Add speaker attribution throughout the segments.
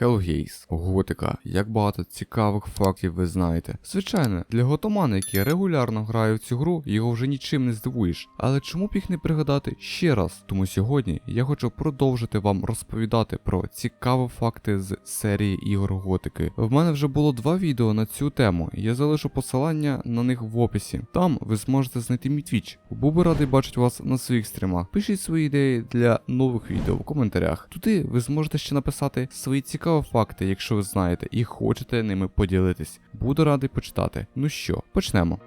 Speaker 1: Hellgaze, готика. Як багато цікавих фактів ви знаєте. Звичайно, для готомана, який регулярно грає в цю гру, його вже нічим не здивуєш. Але чому б їх не пригадати ще раз? Тому сьогодні я хочу продовжити вам розповідати про цікаві факти з серії ігор готики. В мене вже було два відео на цю тему. Я залишу посилання на них в описі. Там ви зможете знайти мій твіч. Був би радий бачити вас на своїх стрімах. Пишіть свої ідеї для нових відео в коментарях. Туди ви зможете ще написати свої цікаві факти, якщо ви знаєте, і хочете ними поділитись. Буду радий почитати. Ну що, почнемо.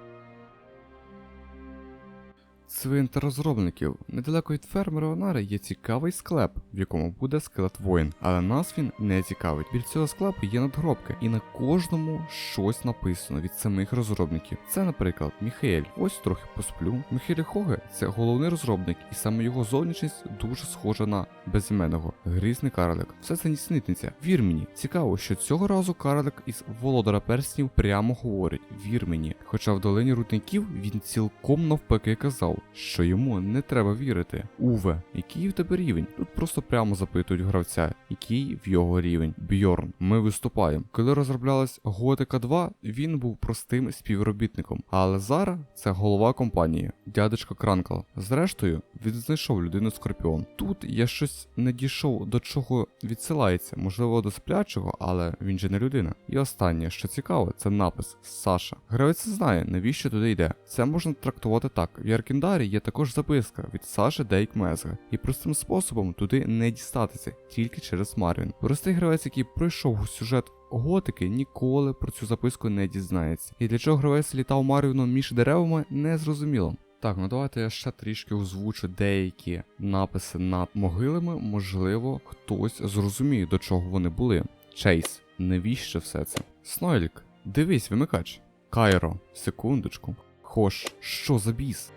Speaker 1: Цвинтар розробників. Недалеко від фермера Онари є цікавий склеп, в якому буде скелет воїн, але нас він не цікавить. Біля цього склепу є надгробки, і на кожному щось написано від самих розробників. Це, наприклад, Міхаель. Ось трохи посплю. Міхаель Хоге це головний розробник, і саме його зовнішність дуже схожа на безіменного грізний карлик. Все це нісенітниця. Вір мені. Цікаво, що цього разу карлик із володара перснів прямо говорить: вір мені. Хоча в долині рудників він цілком навпаки казав, що йому не треба вірити. Уве, який в тебе рівень? Тут просто прямо запитують гравця, який в його рівень. Бьорн, ми виступаємо. Коли розроблялась Готика 2, він був простим співробітником, але зараз це голова компанії, дядечко Кранкл. Зрештою, він знайшов людину Скорпіон. Тут я щось не дійшов до чого відсилається, можливо, до сплячого, але він же не людина. І останнє, що цікаво, це напис Саша. Гравець знає, навіщо туди йде. Це можна трактувати так. В Яркіндарі є також записка від Саши Дейк Мезга, і простим способом туди не дістатися, тільки через Марвін. Простий гравець, який пройшов сюжет готики, ніколи про цю записку не дізнається. І для чого гравець літав Марвіном між деревами, не зрозуміло. Так, ну давайте я ще трішки озвучу деякі написи над могилами. Можливо, хтось зрозуміє, до чого вони були. Чейз, навіщо все це? Снойлік, дивись, вимикач. Кайро, секундочку. Хош, що за біс?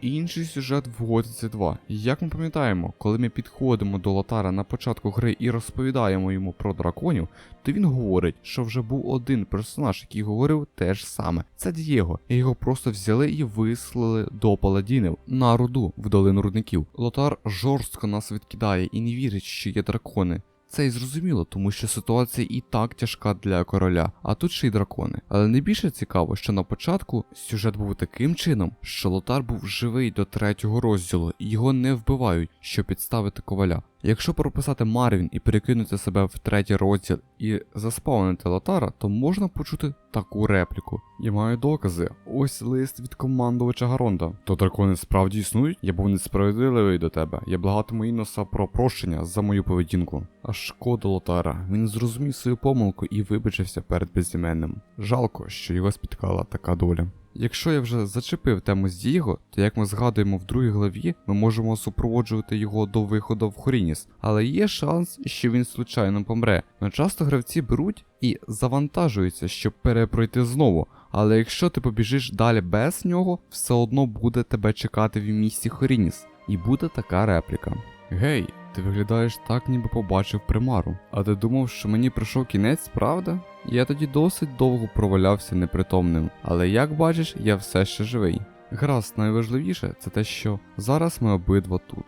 Speaker 1: Інший сюжет в Готиці 2. Як ми пам'ятаємо, коли ми підходимо до Лотара на початку гри і розповідаємо йому про драконів, то він говорить, що вже був один персонаж, який говорив те ж саме. Це Дієго, його просто взяли і вислали до паладінів на руду в долину рудників. Лотар жорстко нас відкидає і не вірить, що є дракони. Це і зрозуміло, тому що ситуація і так тяжка для короля, а тут ще й дракони. Але найбільше цікаво, що на початку сюжет був таким чином, що Лотар був живий до третього розділу, і його не вбивають, щоб підставити коваля. Якщо прописати Марвін і перекинути себе в третій розділ і заспавнити Лотара, то можна почути таку репліку. Я маю докази. Ось лист від командувача Гаронда. То дракони справді існують? Я був несправедливий до тебе. Я благатиму Іноса про прощення за мою поведінку. А шкода Лотара. Він зрозумів свою помилку і вибачився перед безіменним. Жалко, що його спіткала така доля. Якщо я вже зачепив тему з Дієго, то як ми згадуємо в другій главі, ми можемо супроводжувати його до виходу в Хорініс, але є шанс, що він случайно помре. Но часто гравці беруть і завантажуються, щоб перепройти знову. Але якщо ти побіжиш далі без нього, все одно буде тебе чекати в місті Хорініс. І буде така репліка. Гей, ти виглядаєш так, ніби побачив примару. А ти думав, що мені прийшов кінець, правда? Я тоді досить довго провалявся непритомним, але як бачиш, я все ще живий. Гаразд, найважливіше це те, що зараз ми обидва тут.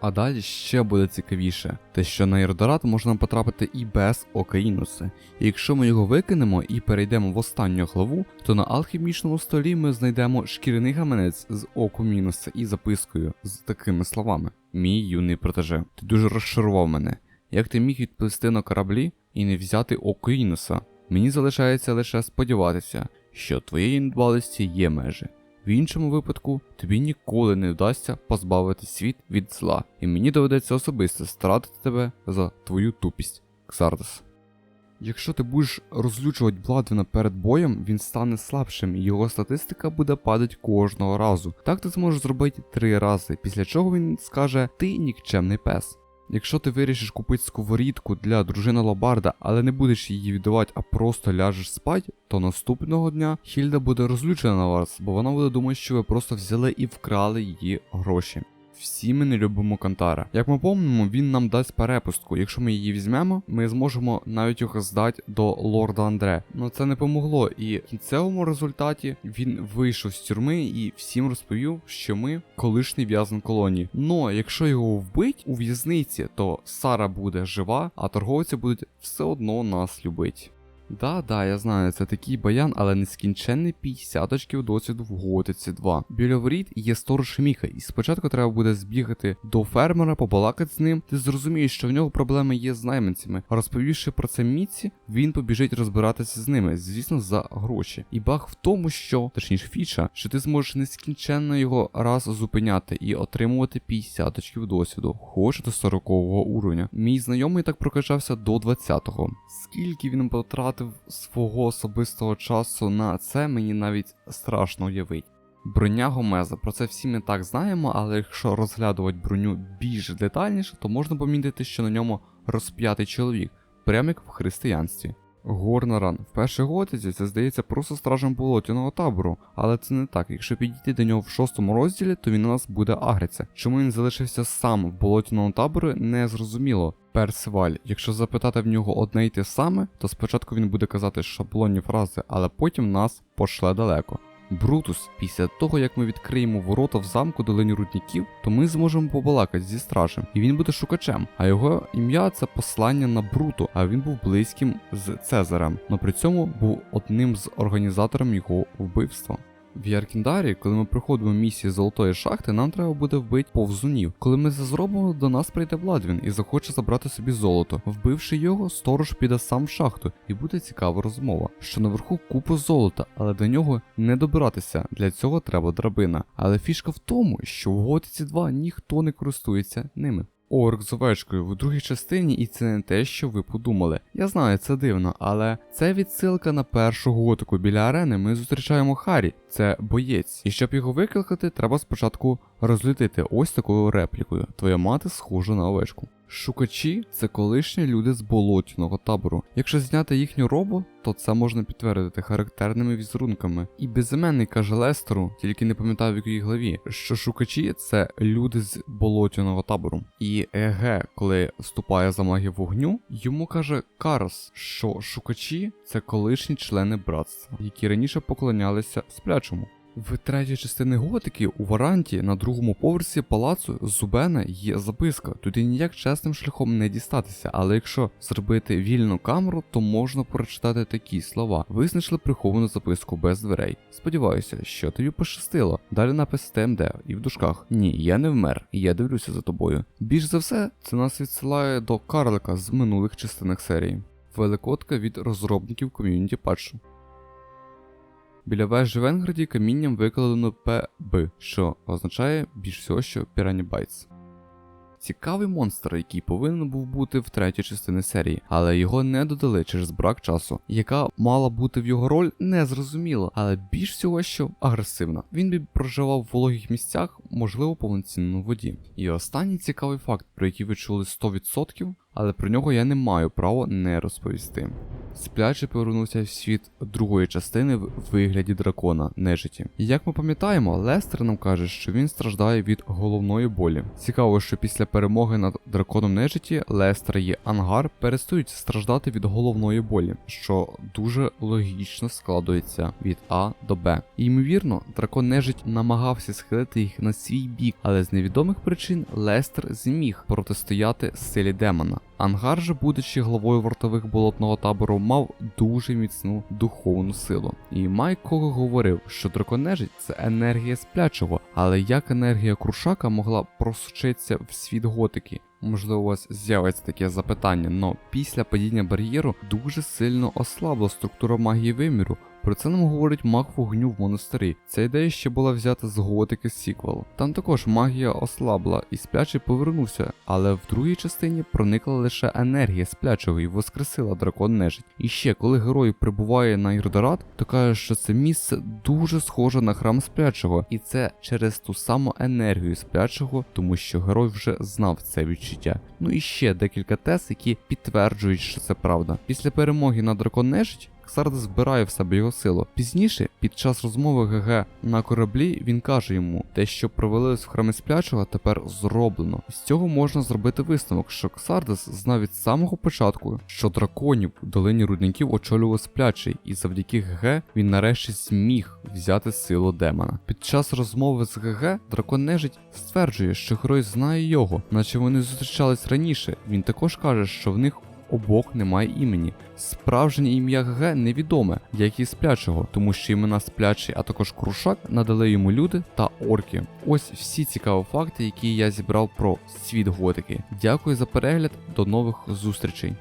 Speaker 1: А далі ще буде цікавіше, те, що на Єрдорат можна потрапити і без Окаїнуса. І якщо ми його викинемо і перейдемо в останню главу, то на алхімічному столі ми знайдемо шкіряний гаманець з оку мінуса і запискою з такими словами: Мій юний протеже, ти дуже розчарував мене. Як ти міг відплисти на кораблі і не взяти око Інуса? Мені залишається лише сподіватися, що твоєї недбалості є межі. В іншому випадку тобі ніколи не вдасться позбавити світ від зла, і мені доведеться особисто стратити тебе за твою тупість, Ксардос. Якщо ти будеш розлючувати Бладвіна перед боєм, він стане слабшим і його статистика буде падати кожного разу. Так ти зможеш зробити три рази, після чого він скаже Ти нікчемний пес. Якщо ти вирішиш купити сковорідку для дружини Лобарда, але не будеш її віддавати, а просто ляжеш спать, то наступного дня Хільда буде розлючена на вас, бо вона буде думати, що ви просто взяли і вкрали її гроші. Всі ми не любимо Кантара. Як ми помнимо, він нам дасть перепустку. Якщо ми її візьмемо, ми зможемо навіть його здати до лорда Андре. Ну це не помогло, і в кінцевому результаті він вийшов з тюрми і всім розповів, що ми колишній в'язан колонії. Но якщо його вбить у в'язниці, то Сара буде жива, а торговці будуть все одно нас любити. Да, да, я знаю, це такий баян, але нескінченний 50 очків досвіду в Готиці 2. Біля воріт є сторож Міха, і спочатку треба буде збігати до фермера, побалакати з ним. Ти зрозумієш, що в нього проблеми є з найманцями. Розповівши про це Міці, він побіжить розбиратися з ними, звісно, за гроші. І баг в тому, що, точніше, фіча, що ти зможеш нескінченно його раз зупиняти і отримувати 50 очків досвіду, хоч до 40 уровня. Мій знайомий так прокачався до 20-го. Скільки він потратив свого особистого часу на це, мені навіть страшно уявити. Броня Гомеза, про це всі ми так знаємо, але якщо розглядувати броню більш детальніше, то можна помітити, що на ньому розп'ятий чоловік, прямо як в християнстві. Горнаран в першій готиці це здається просто стражем болотяного табору, але це не так. Якщо підійти до нього в шостому розділі, то він у нас буде агриться. Чому він залишився сам в болотяному таборі, не зрозуміло. Персваль, якщо запитати в нього одне й те саме, то спочатку він буде казати шаблонні фрази, але потім нас пошле далеко. Брутус, після того як ми відкриємо ворота в замку долині рудників, то ми зможемо побалакати зі стражем, і він буде шукачем. А його ім'я це послання на Бруту, а він був близьким з Цезарем, але при цьому був одним з організатором його вбивства. В Яркіндарі, коли ми проходимо місії золотої шахти, нам треба буде вбити повзунів. Коли ми це зробимо, до нас прийде Владвін і захоче забрати собі золото. Вбивши його, сторож піде сам в шахту, і буде цікава розмова. Що наверху купа золота, але до нього не добиратися. Для цього треба драбина. Але фішка в тому, що в Готиці 2 ніхто не користується ними. Орк з овечкою в другій частині, і це не те, що ви подумали. Я знаю, це дивно, але це відсилка на першу готику. Біля арени ми зустрічаємо Харі, це боєць. І щоб його викликати, треба спочатку розлютити ось такою реплікою. Твоя мати схожа на овечку. Шукачі це колишні люди з болотяного табору. Якщо зняти їхню робу, то це можна підтвердити характерними візерунками. І безіменний каже Лестеру, тільки не пам'ятаю в якій главі, що шукачі це люди з болотяного табору. І Еге, коли вступає за магію вогню, йому каже Карс, що шукачі це колишні члени братства, які раніше поклонялися сплячому. В третій частині готики у варанті на другому поверсі палацу Зубена є записка. Туди ніяк чесним шляхом не дістатися, але якщо зробити вільну камеру, то можна прочитати такі слова. Визначили приховану записку без дверей. Сподіваюся, що тобі пощастило. Далі напис ТМД і в дужках. Ні, я не вмер, я дивлюся за тобою. Більш за все, це нас відсилає до карлика з минулих частинах серії. Великодка від розробників ком'юніті патчу. Біля вежі в Енграді камінням викладено ПБ, що означає більш всього, що Bytes. Цікавий монстр, який повинен був бути в третій частині серії, але його не додали через брак часу. Яка мала бути в його роль, не зрозуміло, але більш всього, що агресивна. Він би проживав в вологих місцях, можливо, повноцінно в воді. І останній цікавий факт, про який ви чули 100%, але про нього я не маю права не розповісти. Сплячий повернувся в світ другої частини в вигляді дракона нежиті. Як ми пам'ятаємо, Лестер нам каже, що він страждає від головної болі. Цікаво, що після перемоги над драконом нежиті Лестер і Ангар перестають страждати від головної болі, що дуже логічно складується від А до Б. І ймовірно, дракон нежить намагався схилити їх на свій бік, але з невідомих причин Лестер зміг протистояти силі демона. Ангар же, будучи главою вартових болотного табору, мав дуже міцну духовну силу. І Майк говорив, що драконежить це енергія сплячого, але як енергія крушака могла просучитися в світ готики? Можливо, у вас з'явиться таке запитання, но після падіння бар'єру дуже сильно ослабла структура магії виміру. Про це нам говорить маг вогню в монастирі. Ця ідея ще була взята з готики сіквел. Там також магія ослабла і сплячий повернувся, але в другій частині проникла лише енергія сплячого і воскресила дракон нежить. І ще, коли герой прибуває на Ірдорат, то каже, що це місце дуже схоже на храм сплячого, і це через ту саму енергію сплячого, тому що герой вже знав це відчуття. Ну і ще декілька тез, які підтверджують, що це правда. Після перемоги на дракон нежить Ксардес збирає в себе його силу. Пізніше, під час розмови ГГ на кораблі, він каже йому, те, що провалилось в храмі сплячого, тепер зроблено. З цього можна зробити висновок, що Ксардес знав від самого початку, що драконів у долині рудників очолював сплячий, і завдяки ГГ він нарешті зміг взяти силу демона. Під час розмови з ГГ дракон нежить стверджує, що герой знає його, наче вони зустрічались раніше. Він також каже, що в них обох немає імені. Справжнє ім'я ГГ невідоме, як і сплячого, тому що імена сплячий, а також крушак надали йому люди та орки. Ось всі цікаві факти, які я зібрав про світ готики. Дякую за перегляд, до нових зустрічей.